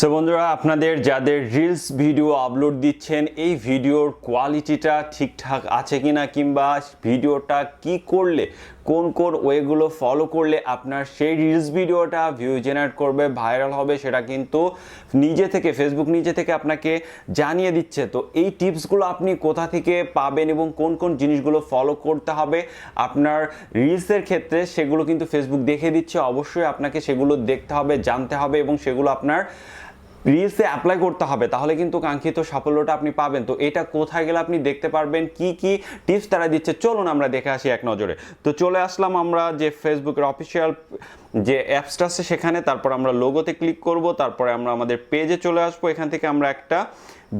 So বন্ধুরা, আপনাদের যাদের রিলস ভিডিও আপলোড দিচ্ছেন, এই ভিডিওর কোয়ালিটিটা ঠিকঠাক আছে কিনা কিংবা ভিডিওটা কি করলে, কোন কোন ওয়েগুলো ফলো করলে আপনার সেই রিলস ভিডিওটা ভিউ জেনারেট করবে ভাইরাল হবে, সেটা কিন্তু নিজে থেকে ফেসবুক নিজে থেকে আপনাকে জানিয়ে দিচ্ছে। তো এই টিপসগুলো আপনি কোথা থেকে পাবেন এবং কোন কোন জিনিসগুলো ফলো করতে হবে, আপনার রিলসের ক্ষেত্রে সেগুলো কিন্তু ফেসবুক দেখে দিচ্ছে। অবশ্যই আপনাকে সেগুলো দেখতে হবে, জানতে হবে এবং সেগুলো আপনার রিলসে অ্যাপ্লাই করতে হবে, তাহলে কিন্তু কাঙ্ক্ষিত সাফল্যটা আপনি পাবেন। তো এটা কোথায় গেলে আপনি দেখতে পারবেন, কি কি টিপস তারা দিচ্ছে, চলুন আমরা দেখে আসি এক নজরে। তো চলে আসলাম আমরা যে ফেসবুকের অফিসিয়াল যে অ্যাপসটা আছে সেখানে তারপর আমরা লোগোতে ক্লিক করব, তারপরে আমরা আমাদের পেজে চলে আসব, এখান থেকে আমরা একটা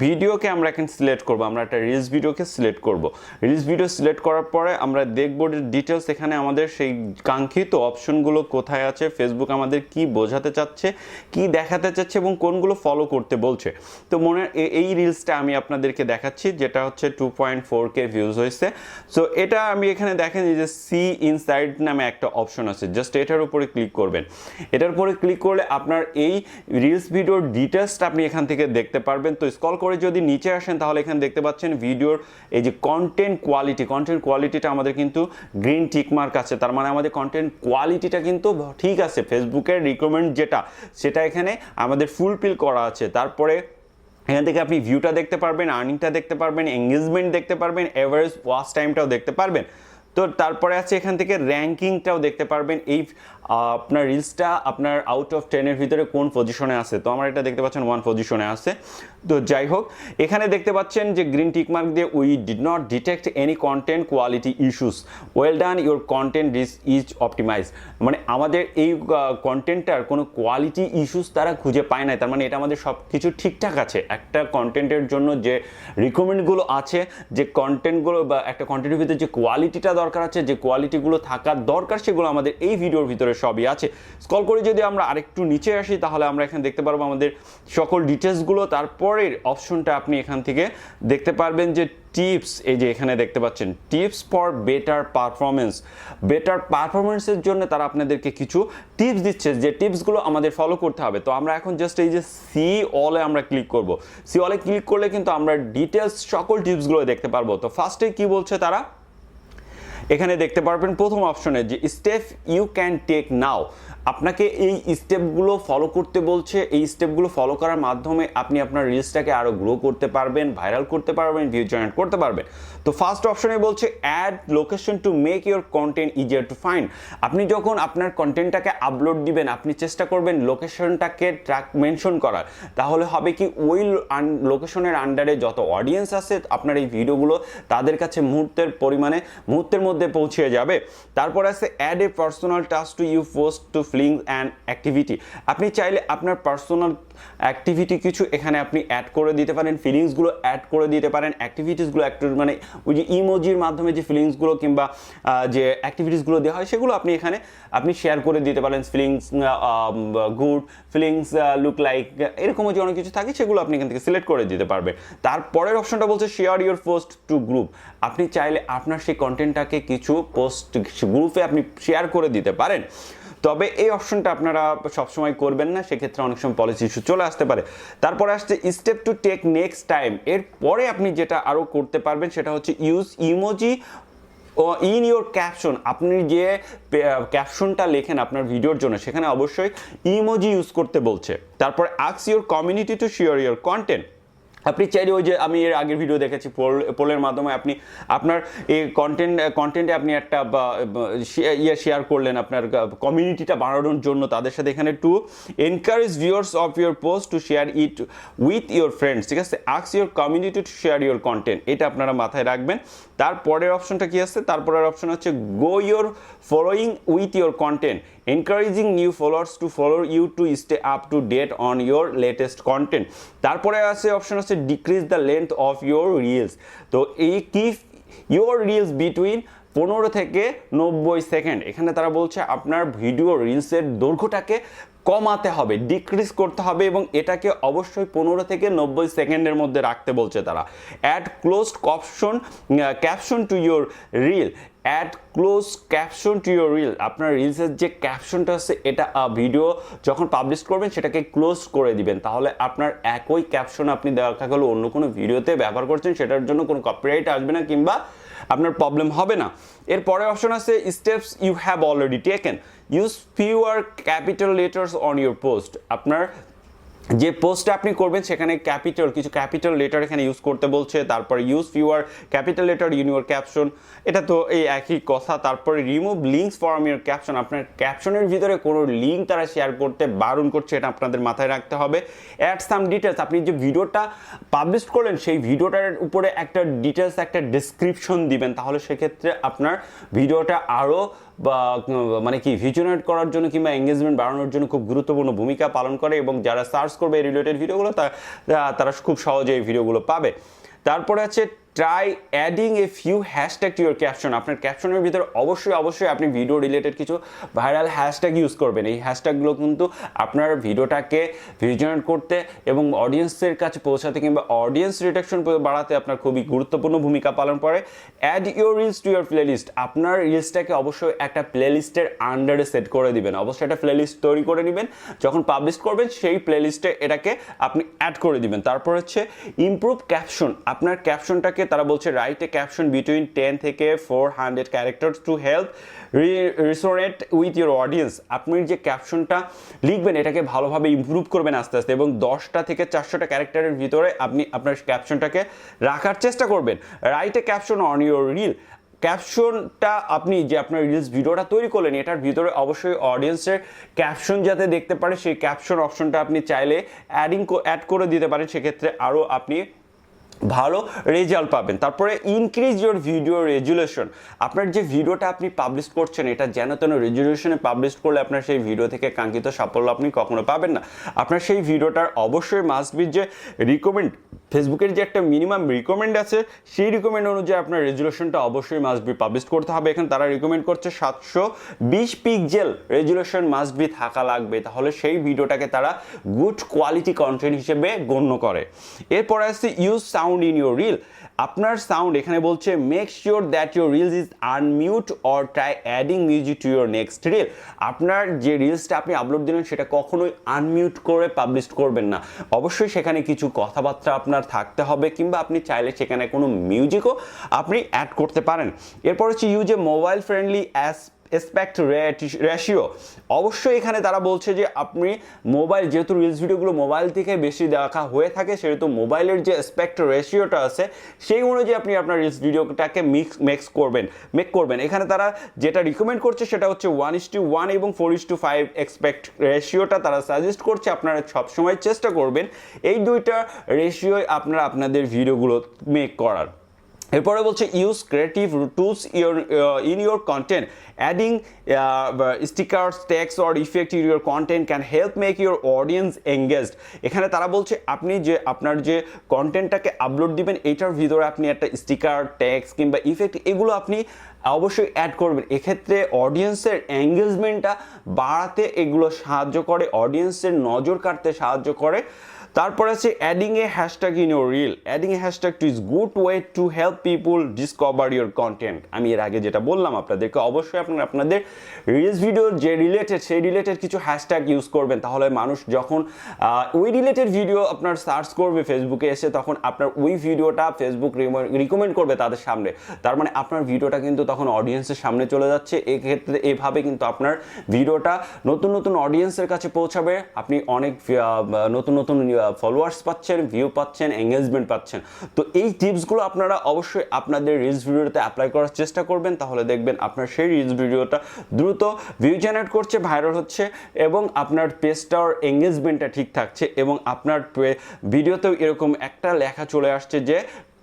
ভিডিওকে আমরা এখন সিলেক্ট করব, আমরা একটা রিলস ভিডিওকে সিলেক্ট করব। রিলস ভিডিও সিলেক্ট করার পরে আমরা দেখব ডিটেলস এখানে আমাদের সেই কাঙ্ক্ষিত অপশনগুলো কোথায় আছে ফেসবুক আমাদের কি বোঝাতে চাচ্ছে, কি দেখাতে চাচ্ছে এবং কোনগুলো ফলো করতে বলছে। তো মনে এই রিলসটা আমি আপনাদেরকে দেখাচ্ছি, যেটা হচ্ছে two point four K views হয়েছে। সো এটা আমি এখানে দেখেন যে সি ইনসাইড নামে একটা অপশন আছে জাস্ট এটার উপরে ক্লিক করবেন। এটার উপরে ক্লিক করলে আপনার এই রিলস ভিডিওর ডিটেলসটা আপনি এখান থেকে দেখতে পারবেন। তো স্কল করে যদি নিচে আসেন, তাহলে এখানে দেখতে পাচ্ছেন ভিডিওর এই যে কন্টেন্ট কোয়ালিটি কন্টেন্ট কোয়ালিটিটা আমাদের কিন্তু গ্রিন টিকমার্ক আছে। তার মানে আমাদের কন্টেন্ট কোয়ালিটিটা কিন্তু ঠিক আছে। ফেসবুকের রিকমেন্ড যেটা, সেটা এখানে আমাদের ফুলফিল করা আছে। তারপরে এখান থেকে আপনি ভিউটা দেখতে পারবেন আর্নিংটা দেখতে পারবেন এঙ্গেজমেন্ট দেখতে পারবেন এভারেজ ওয়াচ টাইমটাও দেখতে পারবেন। তো তারপরে আছে এখান থেকে র্যাঙ্কিংটাও দেখতে পারবেন। এই আপনার রিলসটা আপনার আউট অফ টেনের ভিতরে কোন পজিশনে আছে? তো আমার এটা দেখতে পাচ্ছেন ওয়ান পজিশনে আছে। তো যাই হোক, এখানে দেখতে পাচ্ছেন যে গ্রিন টিকমার্ক দিয়ে we did not detect any content quality issues well done your content is is optimize মানে আমাদের এই কন্টেন্টটার কোনো কোয়ালিটি ইস্যুস তারা খুঁজে পায় না তার মানে এটা আমাদের সব কিছু ঠিকঠাক আছে। একটা কন্টেন্টের জন্য যে রিকমেন্ডগুলো আছে, যে কন্টেন্টগুলো বা একটা কন্টেন্টের ভিতরে যে কোয়ালিটিটা দরকার আছে, যে কোয়ালিটিগুলো থাকার দরকার, সেগুলো আমাদের এই ভিডিওর ভিতরে সবই আছে। স্কল করে যদি আমরা আরেকটু নিচে আসি, তাহলে আমরা এখানে দেখতে পারব আমাদের সকল ডিটেলসগুলো তারপরের অপশনটা আপনি এখান থেকে দেখতে পারবেন যে টিপস এই যে এখানে দেখতে পাচ্ছেন tips for better performance better পারফরমেন্সের জন্য তারা আপনাদেরকে কিছু টিপস দিচ্ছে, যে টিপসগুলো আমাদের ফলো করতে হবে। তো আমরা এখন জাস্ট এই যে সি অলে আমরা ক্লিক করব। সি অলে ক্লিক করলে কিন্তু আমরা ডিটেলস সকল টিপসগুলো দেখতে পারব। তো ফার্স্টে কি বলছে তারা? এখানে দেখতে পারবেন প্রথম অপশনে যে step you can take now আপনাকে এই স্টেপগুলো ফলো করতে বলছে। এই স্টেপগুলো ফলো করার মাধ্যমে আপনি আপনার রিলসটাকে আরও গ্রো করতে পারবেন ভাইরাল করতে পারবেন ভিউ জেনারেট করতে পারবেন। তো ফার্স্ট অপশনে বলছে add location to make your content easier to find আপনি যখন আপনার কন্টেন্টটাকে আপলোড দিবেন, আপনি চেষ্টা করবেন লোকেশনটাকে ট্র্যাক মেনশন করার। তাহলে হবে কি, ওই লোকেশনের আন্ডারে যত অডিয়েন্স আছে, আপনার এই ভিডিওগুলো তাদের কাছে মুহূর্তের পরিমাণে, মুহূর্তের মধ্যে পৌঁছে যাবে। তারপর আছে add a personal touch to you post to feeling and activity আপনি চাইলে আপনার পার্সোনাল অ্যাক্টিভিটি কিছু এখানে আপনি অ্যাড করে দিতে পারেন ফিলিংসগুলো অ্যাড করে দিতে পারেন অ্যাক্টিভিটিসগুলো একটু মানে ওই যে ইমোজির মাধ্যমে যে ফিলিংসগুলো কিংবা যে অ্যাক্টিভিটিসগুলো দেওয়া হয়, সেগুলো আপনি এখানে আপনি শেয়ার করে দিতে পারেন। Feelings good feelings look like এরকমও যে অনেক কিছু থাকে, সেগুলো আপনি এখান থেকে সিলেক্ট করে দিতে পারবেন। তারপরের অপশনটা বলছে share your post to group আপনি চাইলে আপনার সেই কন্টেন্টটাকে কিছু পোস্ট গ্রুপে আপনি শেয়ার করে দিতে পারেন। তবে এই অপশনটা আপনারা সবসময় করবেন না, সেক্ষেত্রে অনেক সময় পলিসি ইস্যু চলে আসতে পারে। তারপরে আসছে step to take next time এরপরে আপনি যেটা আরও করতে পারবেন, সেটা হচ্ছে ইউজ ইমোজি ও ইন ইওর ক্যাপশন আপনি যে ক্যাপশনটা লেখেন আপনার ভিডিওর জন্য, সেখানে অবশ্যই ইমোজি ইউজ করতে বলছে। তারপর আক্স your community to share your content আপনি চাইলে ওই যে আমি এর আগের ভিডিও দেখেছি, পোল, পোলের মাধ্যমে আপনি, আপনার এই কন্টেন্ট কন্টেন্টে আপনি একটা ইয়ে শেয়ার করলেন আপনার কমিউনিটিটা বাড়ানোর জন্য। তাদের সাথে এখানে to encourage viewers of your post to share it with your friends ঠিক আছে? আক্স your community to share your content এটা আপনারা মাথায় রাখবেন। তারপরের অপশনটা কি আছে? তারপরের অপশন হচ্ছে go your following with your content encouraging new followers to follow you to stay up to date on your latest content তারপরে আছে অপশন হচ্ছে decrease the length of your reels তো এই কি ইউর রিলস বিটুইন পনেরো থেকে নব্বই second এখানে তারা বলছে আপনার ভিডিও রিলসের দৈর্ঘ্যটাকে কমাতে হবে ডিক্রিজ করতে হবে এবং এটাকে অবশ্যই পনেরো থেকে নব্বই সেকেন্ডের মধ্যে রাখতে বলছে তারা। Add closed caption caption to your reel add close caption to your reel আপনার রিলসের যে ক্যাপশনটা আছে, এটা ভিডিও যখন পাবলিশ করবেন, সেটাকে ক্লোজ করে দিবেন। তাহলে আপনার একই ক্যাপশন আপনি দেখা গেলো অন্য কোনো ভিডিওতে ব্যবহার করছেন, সেটার জন্য কোনো কপিরাইট আসবে না কিংবা আপনার প্রবলেম হবে না। এর পরে অপশন আছে steps you have already taken use fewer capital letters on your post আপনার যে পোস্টটা আপনি করবেন, সেখানে ক্যাপিটাল কিছু ক্যাপিটাল লেটার এখানে ইউজ করতে বলছে, তারপর use fewer capital letter in your caption এটা তো এই একই কথা। তারপরে remove links from your caption আপনার ক্যাপশনের ভিতরে কোনো লিঙ্ক তারা শেয়ার করতে বারণ করছে, এটা আপনাদের মাথায় রাখতে হবে। অ্যাড সাম ডিটেলস আপনি যে ভিডিওটা পাবলিশ করলেন, সেই ভিডিওটার উপরে একটা ডিটেলস একটা ডিসক্রিপশন দিবেন, তাহলে সেক্ষেত্রে আপনার ভিডিওটা আরও বা মানে কি ভিজুনেট করার জন্য কিংবা এঙ্গেজমেন্ট বাড়ানোর জন্য খুব গুরুত্বপূর্ণ ভূমিকা পালন করে এবং যারা সার্চ করবে এই রিলেটেড ভিডিওগুলো তারা খুব সহজে এই ভিডিওগুলো পাবে। তারপরে আছে try adding a few hashtag to your caption আপনার ক্যাপশনের ভিতরে অবশ্যই অবশ্যই আপনি ভিডিও রিলেটেড কিছু ভাইরাল হ্যাশট্যাগ ইউজ করবেন। এই হ্যাশট্যাগুলো কিন্তু আপনার ভিডিওটাকে ভিজুনেট করতে এবং অডিয়েন্সের কাছে পৌঁছাতে কিংবা অডিয়েন্স রিটেকশন বাড়াতে আপনার খুবই গুরুত্বপূর্ণ ভূমিকা পালন করে। Add your reels to your playlist আপনার রিলসটাকে অবশ্যই একটা প্লেলিস্টের আন্ডারে সেট করে দিবেন। অবশ্যই একটা প্লেলিস্ট তৈরি করে নেবেন। যখন পাবলিশ করবেন, সেই প্লেলিস্টে এটাকে আপনি অ্যাড করে দিবেন। তারপর হচ্ছে ইমপ্রুভ ক্যাপশন আপনার ক্যাপশনটাকে তারা বলছে write a caption between ten থেকে four hundred characters to help resonate with your audience আপনি যে ক্যাপশনটা লিখবেন, এটাকে ভালোভাবে ইমপ্রুভ করবেন আস্তে আস্তে এবং দশটা থেকে চারশোটা ক্যারেক্টারের ভিতরে আপনি আপনার ক্যাপশনটাকে রাখার চেষ্টা করবেন। Write a caption on your reel ক্যাপশনটা আপনি যে আপনার রিলস ভিডিওটা তৈরি করলেন, এটার ভিতরে অবশ্যই অডিয়েন্সের ক্যাপশন যাতে দেখতে পারে, সেই ক্যাপশন অপশনটা আপনি চাইলে অ্যাডিং অ্যাড করে দিতে পারেন। সেক্ষেত্রে আরও আপনি ভালো রেজাল্ট পাবেন। তারপরে ইনক্রিজ ইউর ভিডিও রেজুলেশন আপনার যে ভিডিওটা আপনি পাবলিশ করছেন, এটা যেন তেন রেজুলেশনে পাবলিশ করলে আপনার সেই ভিডিও থেকে কাঙ্ক্ষিত সাফল্য আপনি কখনো পাবেন না। আপনার সেই ভিডিওটার অবশ্যই মাস্ট বি যে রিকমেন্ড ফেসবুকের যে একটা মিনিমাম রিকমেন্ড আছে, সেই রিকমেন্ড অনুযায়ী আপনার রেজুলেশনটা অবশ্যই মাস্ট বি পাবলিশ করতে হবে। এখানে তারা রিকমেন্ড করছে সাতশো বিশ পিকজেল রেজুলেশন মাস্ট বি থাকা লাগবে। তাহলে সেই ভিডিওটাকে তারা গুড কোয়ালিটি কন্টেন্ট হিসেবে গণ্য করে। এরপরে আসছে use sound in your reel আপনার সাউন্ড এখানে বলছে make sure that your reels is unmute or try adding music to your next reel আপনার যে রিলসটা আপনি আপলোড দিলেন, সেটা কখনোই আনমিউট করে পাবলিশ করবেন না। অবশ্যই সেখানে কিছু কথাবার্তা আপনার থাকতে হবে কিংবা আপনি চাইলে সেখানে কোনো মিউজিকও আপনি অ্যাড করতে পারেন। এরপর হচ্ছে use mobile friendly as aspect ratio অবশ্যই এখানে তারা বলছে যে আপনি মোবাইল যেহেতু রিলস ভিডিওগুলো মোবাইল থেকে বেশি দেখা হয়ে থাকে, সেহেতু মোবাইলের যে এসপেক্ট রেশিওটা আছে, সেই অনুযায়ী আপনি আপনার রিলস ভিডিওটাকে মিক্স মেক্স করবেন মেক করবেন। এখানে তারা যেটা রিকমেন্ড করছে, সেটা হচ্ছে ওয়ান ইস টু ওয়ান এবং four is to five expect রেশিওটা তারা সাজেস্ট করছে। আপনারা সবসময় চেষ্টা করবেন এই দুইটা রেশিওয় আপনারা আপনাদের ভিডিওগুলো মেক করার। এরপরে বলছে use creative tools your in your content adding stickers text or effect in your content can help make your audience engaged এখানে তারা বলছে, আপনি যে, আপনার যে কন্টেন্টটাকে আপলোড দিবেন, এটার ভিতরে আপনি একটা স্টিকার ট্যাক্স কিংবা ইফেক্ট এগুলো আপনি অবশ্যই অ্যাড করবেন। এক্ষেত্রে অডিয়েন্সের এঙ্গেজমেন্টটা বাড়াতে এগুলো সাহায্য করে অডিয়েন্সের নজর কাটতে সাহায্য করে। তারপর আছে adding a hashtag in your reel adding a hashtag to is good way to help people discover your content আমি এর আগে যেটা বললাম আপনাদেরকে, অবশ্যই আপনারা আপনাদের রিলস ভিডিও যে রিলেটেড সেই রিলেটেড কিছু হ্যাশট্যাগ ইউজ করবেন। তাহলে মানুষ যখন ওই রিলেটেড ভিডিও আপনার সার্চ করবে ফেসবুকে এসে, তখন আপনার ওই ভিডিওটা ফেসবুক রিকমেন্ড করবে তাদের সামনে। তার মানে আপনার ভিডিওটা কিন্তু তখন অডিয়েন্সের সামনে চলে যাচ্ছে। এক্ষেত্রে এভাবে কিন্তু আপনার ভিডিওটা নতুন নতুন অডিয়েন্সের কাছে পৌঁছাবে। আপনি অনেক নতুন নতুন ফলোয়ার্স পাচ্ছেন ভিউ পাচ্ছেন এঙ্গেজমেন্ট পাচ্ছেন। তো এই টিপসগুলো আপনারা অবশ্যই আপনাদের রিলস ভিডিওতে অ্যাপ্লাই করার চেষ্টা করবেন, তাহলে দেখবেন আপনার সেই রিলস ভিডিওটা দ্রুত ভিউ জেনারেট করছে ভাইরাল হচ্ছে এবং আপনার পেজটার এঙ্গেজমেন্টটা ঠিক থাকছে এবং আপনার ভিডিওতেও এরকম একটা লেখা চলে আসছে যে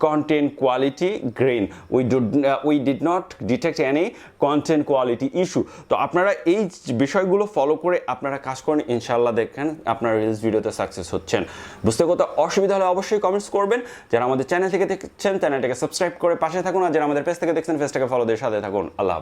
content quality grain. We did uh, we did not detect any content quality issue. তো আপনারা এই বিষয়গুলো ফলো করে আপনারা কাজ করেন ইনশাল্লাহ দেখেন আপনার রিলস ভিডিওতে সাকসেস হচ্ছেন। বুঝতে কত অসুবিধা হলে অবশ্যই কমেন্টস করবেন। যারা আমাদের চ্যানেল থেকে দেখছেন চ্যানেলটাকে সাবস্ক্রাইব করে পাশে থাকুন আর যারা আমাদের পেজ থেকে দেখছেন পেজটাকে ফলো দিয়ে সাথে থাকুন। আল্লাহ